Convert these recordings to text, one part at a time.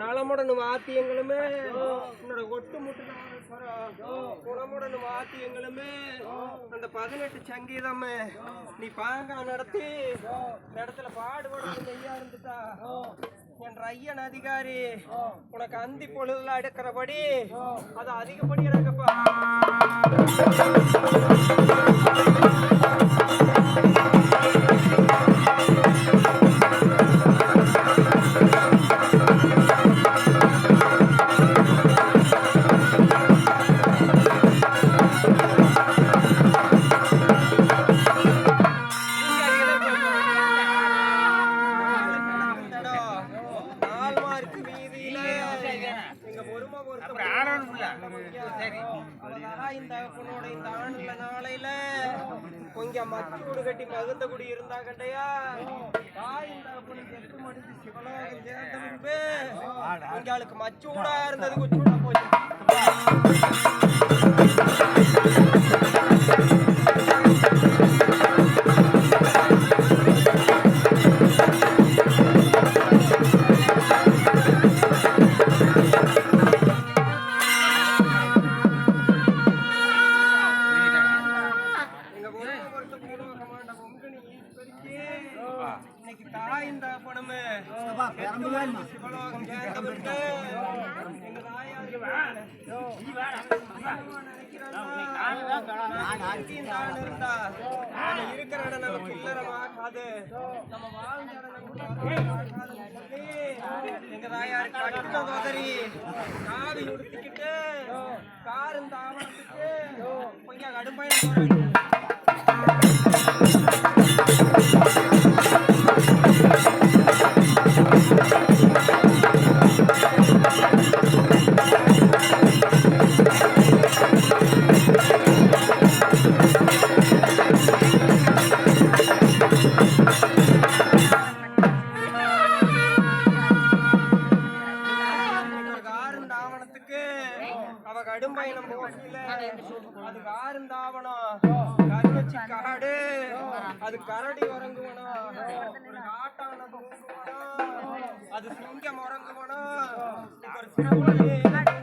நலமுடன் வாத்தியங்களுமே. உன்னோட ஒட்டுமுட்டு குணமுடன் வாத்தியங்களுமே. அந்த பதினெட்டு சங்கீதமே நீ பாங்கா நடத்தி இந்த இடத்துல பாடுபடுறது ஐயா இருந்துட்டா. என்ற ஐயன் அதிகாரி உனக்கு அந்தி பொழுதுல எடுக்கிறபடி அது அதிகப்படி கொஞ்சம் மத்தி கூடு கட்டி மகுந்த குடி இருந்தா கட்டையா? தாய் இந்த செத்து சிவலோகம் சேர்ந்த மச்சூடா இருந்தது குச்சூடா போச்சு. தாய் இந்த பணமே சிவலோகம் சேர்ந்த பின்பு எங்க தாயாருக்கு இருக்கிற இடம் நமக்கு இல்லறமாகாது நம்ம வாழ்ந்த எங்க தாயாருக்கு கட்டுன உதறி காவி உடுத்திக்கிட்டு காரும் தாவணத்துக்கு கொஞ்சம் கடுமையான அது காருந்தாவனம் கருவச்சி காடு. அது கரடி உறங்குவனம் காட்டான தூங்குவனம் அது சிங்கம் உறங்குவனம் ஒரு சிறப்பு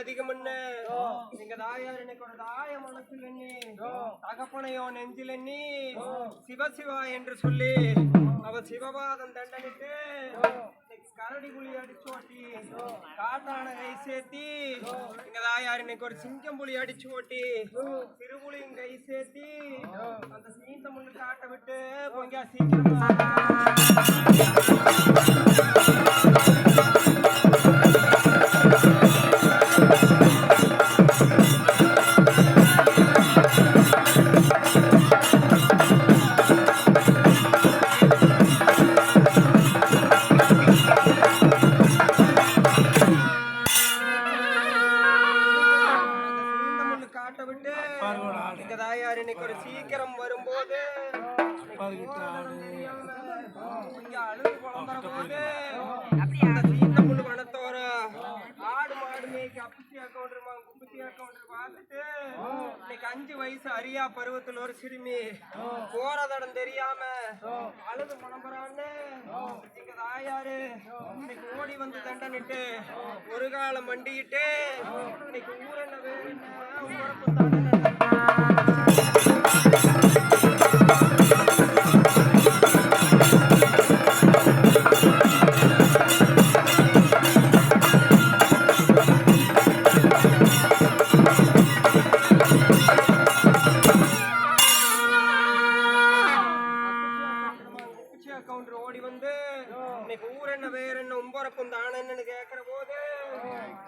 புலி அதிகம்னு எங்க தாயார் ஒரு தாய மனசுல எண்ணி தகப்பனையோ நெஞ்சில் எண்ணி சிவசிவா என்று சொல்லி அவ சிவபாதம் தண்டனிட்டு கரடி புலி அடிச்சு ஓட்டி காட்டான கை சேர்த்தி எங்க தாயார் இன்னைக்கு ஒரு சிங்கம் புலி அடிச்சு ஓட்டி சிறுபுலியும் கை சேர்த்தி அந்த சீந்த முள்ளு காட்ட விட்டு பொங்கா சீக்கிரமா எங்க தாயார் இன்னைக்கு ஒரு சீக்கிரம் வரும்போது அழுது குழம்புற போது அந்த சீந்த முள்ளு வனத்தோர ஆடு மாடு மேய்க்கு அப்பிச்சி அக்கௌண்டருமா குப்பிச்சி அக்கௌண்டர் பார்த்துட்டு இன்னைக்கு அஞ்சு வயசு அரியா பருவத்தில் ஒரு சிறுமி. போற தடம் தெரியாம அழுது புலம்புறான்னு எங்க தாயாரு இன்னைக்கு ஓடி வந்து தண்டனிட்டு ஒரு காலம் மண்டிக்கிட்டு இன்னைக்கு ஊரென்ன வேறு என்ன உறப்பு தண்டனை கவுண்டர் ஓடி வந்து இன்னைக்கு ஊர் என்ன வேற என்ன உம்பரப்பும் தானன்னு கேக்குற போது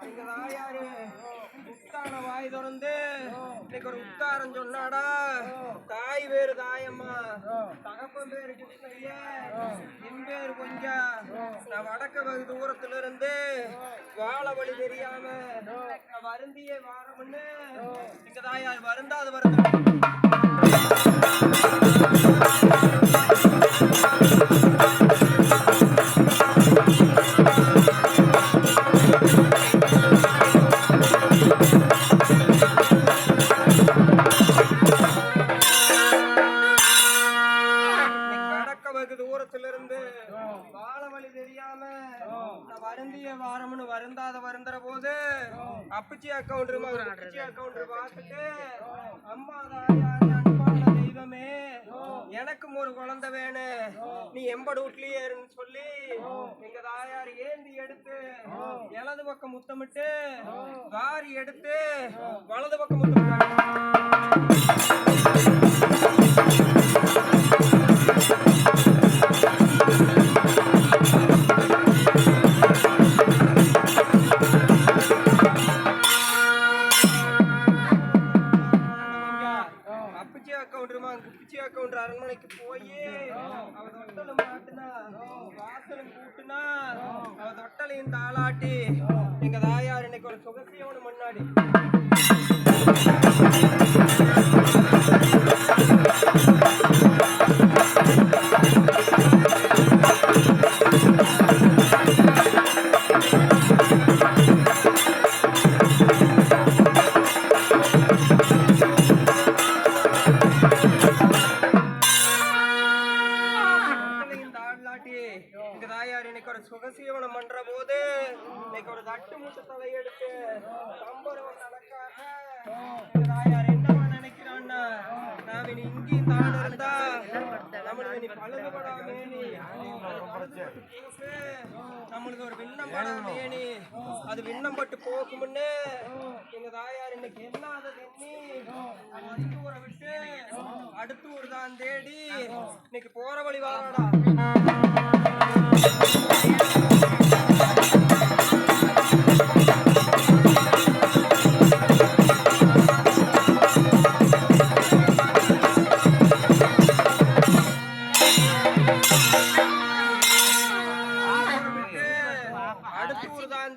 எங்க தாயாரு உத்தான வாய் திறந்து இன்னைக்கு ஒரு உத்தாரம் சொன்னாடா தாய் வேறு தாயம்மா தகப்பன் பேரு கிருஷ்ணய்ய என் பேரு கொஞ்சா நான் வடக்க வெகு தூரத்துல இருந்து வாழ வழி தெரியாம வருந்தியே வாரம்னு எங்க தாயார் வருந்தாது வருந்த வருந்திய வாரம்னு வருந்தாத வருந்துற போது அப்பிச்சி அக்கௌண்ட் அப்பிச்சி அக்கௌண்ட் பார்த்துட்டு அம்மா அன்பான தெய்வமே எனக்கும் ஒரு குழந்தை வேணும் நீ எம்பட வீட்லயே இருன்னு சொல்லி எங்க தாயார் ஏந்தி எடுத்து இடது பக்கம் முத்தமிட்டு வாரி எடுத்து வலது பக்கம் அப்பிச்சி அக்கௌண்டருமா குப்பிச்சி அக்கௌண்டர் அரண்மனைக்கு போய். அவ தொட்டல மாட்டுனா. வாசலும் கூட்டுனா அவ தொட்டலையும் தாளாட்டி. எங்க தாயார் இன்னைக்கு ஒரு சுகசியோட முன்னாடி. எங்க தாயார் இன்னைக்கு ஒரு சுகசீவனம் பண்ற போது இன்னைக்கு ஒரு தட்டு முட்டு தலையெடுத்து சம்பரம் நடக்காக எங்க தாயார் என்னவா நினைக்கிறான்னா நாம இனி இங்கேயும் தான் இருந்தா நம்மளுக்கு இனி பழுதுபடாமே நம்மளுக்கு ஒரு விண்ணம் படாமே நீ அது விண்ணம் பட்டு போகும்னு எங்க தாயார் இன்னைக்கு என்னாத எண்ணி ஊரை விட்டு அடுத்த ஊர் தான் தேடி இன்னைக்கு போற வழி வாங்கடா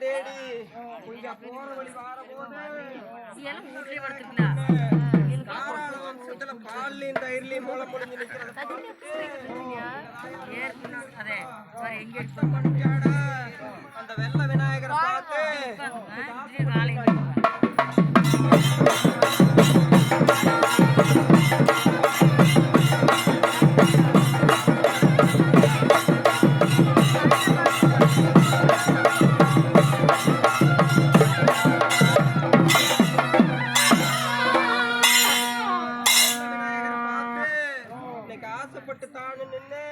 தேடி. இங்க போற வழி வார போது எல்லாம் வீட்லயே வம்சத்துல பால்லையும் தயிர்லையும் மூளை சுத்தம் பண்ணிட்டாடா. அந்த வெள்ள விநாயகரை பார்த்து ஆசைப்பட்டு தானு நின்று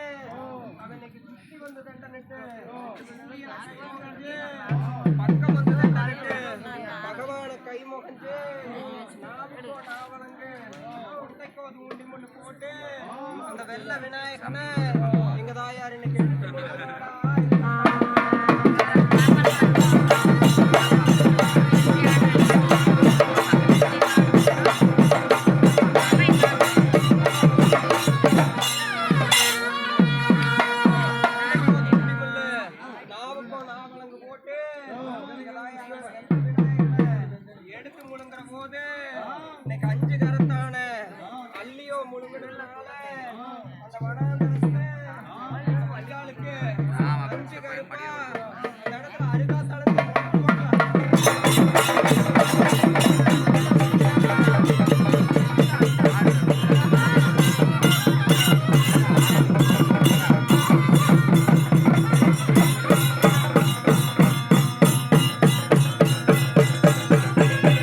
அவனுக்கு சுத்தி வந்து தண்டை பகவான கை முகஞ்சு நாவுக்கோ போட்டு அந்த வெள்ள விநாயகனை எங்க தாயார் இன்னைக்கு போட்டு எடுத்து முழுங்குற போது